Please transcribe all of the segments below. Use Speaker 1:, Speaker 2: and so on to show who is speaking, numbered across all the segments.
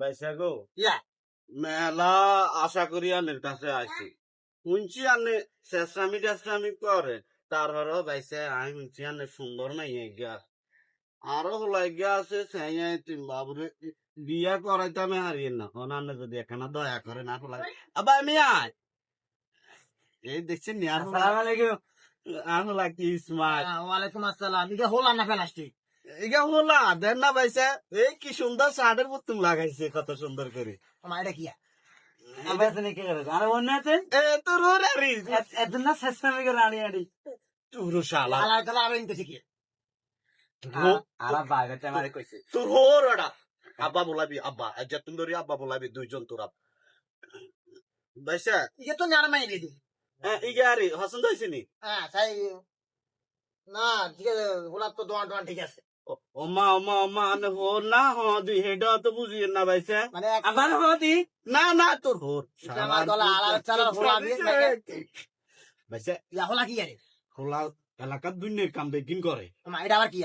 Speaker 1: বাইসা গো?
Speaker 2: ইয়া
Speaker 1: মেলা আশা করি আনের কাছে আইছি। শুনছি আনে চেষ্টামি টেষ্টামি করে তারপরেও বাইসে আমি শুনছি আনে সুন্দর নাই গিয়া আরও হলাই গিয়া আছে সেই তুমি বাবুরে বিয়া করাইতামে হারিয়ে না। অনান্য যদি এখানে দয়া করে না হলাই। আবার আমি আয়। এই দেখছেন নি আর
Speaker 2: আসসালামু আলাইকুম।
Speaker 1: আর হলা কি স্মার্ট
Speaker 2: ওয়ালাইকুম আসসালাম। এটা হলাম না প্লাস্টিক
Speaker 1: এগা হলা দেন না বাইসা এই কি সুন্দর শার্টের পুতুম লাগাইছে কত সুন্দর করে।
Speaker 2: আমার এটা কি
Speaker 3: করে? আর অন্য আছে?
Speaker 1: এ
Speaker 3: এত না করে আনি আনি।
Speaker 1: তুরু শালা।
Speaker 3: আ- আর আমারে কইছে।
Speaker 1: তোর আব্বা বলাবি আব্বা আজ তুমি ধরি আব্বা বলাবি দুইজন তোর।
Speaker 2: ইয়ে তো নার
Speaker 1: আরে
Speaker 2: হ্যাঁ তাই না ঠিক আছে তো দোয়ান দোয়ান ঠিক আছে।
Speaker 1: ওমা ওমা ওমা হোর না হ দুই হেডা তো বুঝিয়ে না বাইসা
Speaker 2: মানে?
Speaker 1: না না তোর
Speaker 2: আমার গলা আলাদা
Speaker 1: বাইসা
Speaker 2: ইয়া হোলা কি আরে?
Speaker 1: হোলা এলাকার দুনিয়ার কাম বেগিন করে।
Speaker 2: এটা আবার কি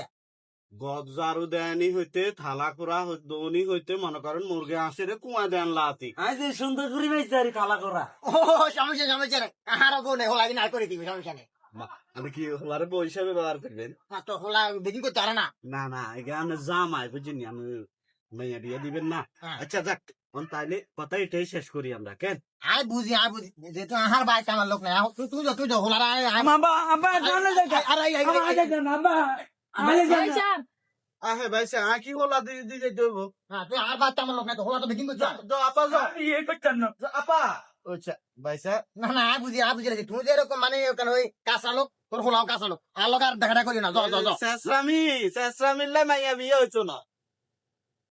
Speaker 1: গদ জারু দেয়নি হইতে থালা খুরা দৌনি হইতে মনে করেন মুরগে আসে রে কুয়া দেন লাতি।
Speaker 3: আই যে সুন্দর করে পাইছে আরে কালা করা।
Speaker 2: ও সমস্যা সমস্যা নেই। আর গো নেই হোলা দিন আর করে দিবি সমস্যা নেই।
Speaker 1: আমি কি হোলারে বই হিসাবে ব্যবহার করবেন
Speaker 2: হ্যাঁ তো হোলা বেদিন করতে পারে না
Speaker 1: না না এখানে জামাই বুঝিনি আমি মাইয়া দিয়ে দিবেন না
Speaker 2: হ্যাঁ।
Speaker 1: আচ্ছা যাক অন তাইলে কথা এটাই শেষ করি আমরা কেন
Speaker 2: আই বুঝি আই বুঝি যেহেতু আহার বাইক আমার লোক নাই তুই তুই তুই হোলা আয় আয়
Speaker 3: আব্বা, আব্বা, চলে যাই।
Speaker 2: আরে আই
Speaker 3: আগে যান, আব্বা। আগে যান না।
Speaker 1: আহে ভাই সে আ কি হোলা দিয়ে দিয়ে হব
Speaker 2: হ্যাঁ তুই আর বাইক আমার লোক নাই তো হোলা তো
Speaker 1: যা যা, আপা যা
Speaker 3: ইয়ে করতেন না।
Speaker 1: আপা আচ্ছা ভাই সে
Speaker 2: না না বুঝি আই বুঝি তুই যে এরকম মানে ওখানে ওই কাঁচা লোক তোর হোলাও কাঁচা লোক। আর লোক আর দেখাটা করি না। জ জ
Speaker 1: শেষরামি শেষরামিল্লাই মাইয়া বিয়ে হইতো না।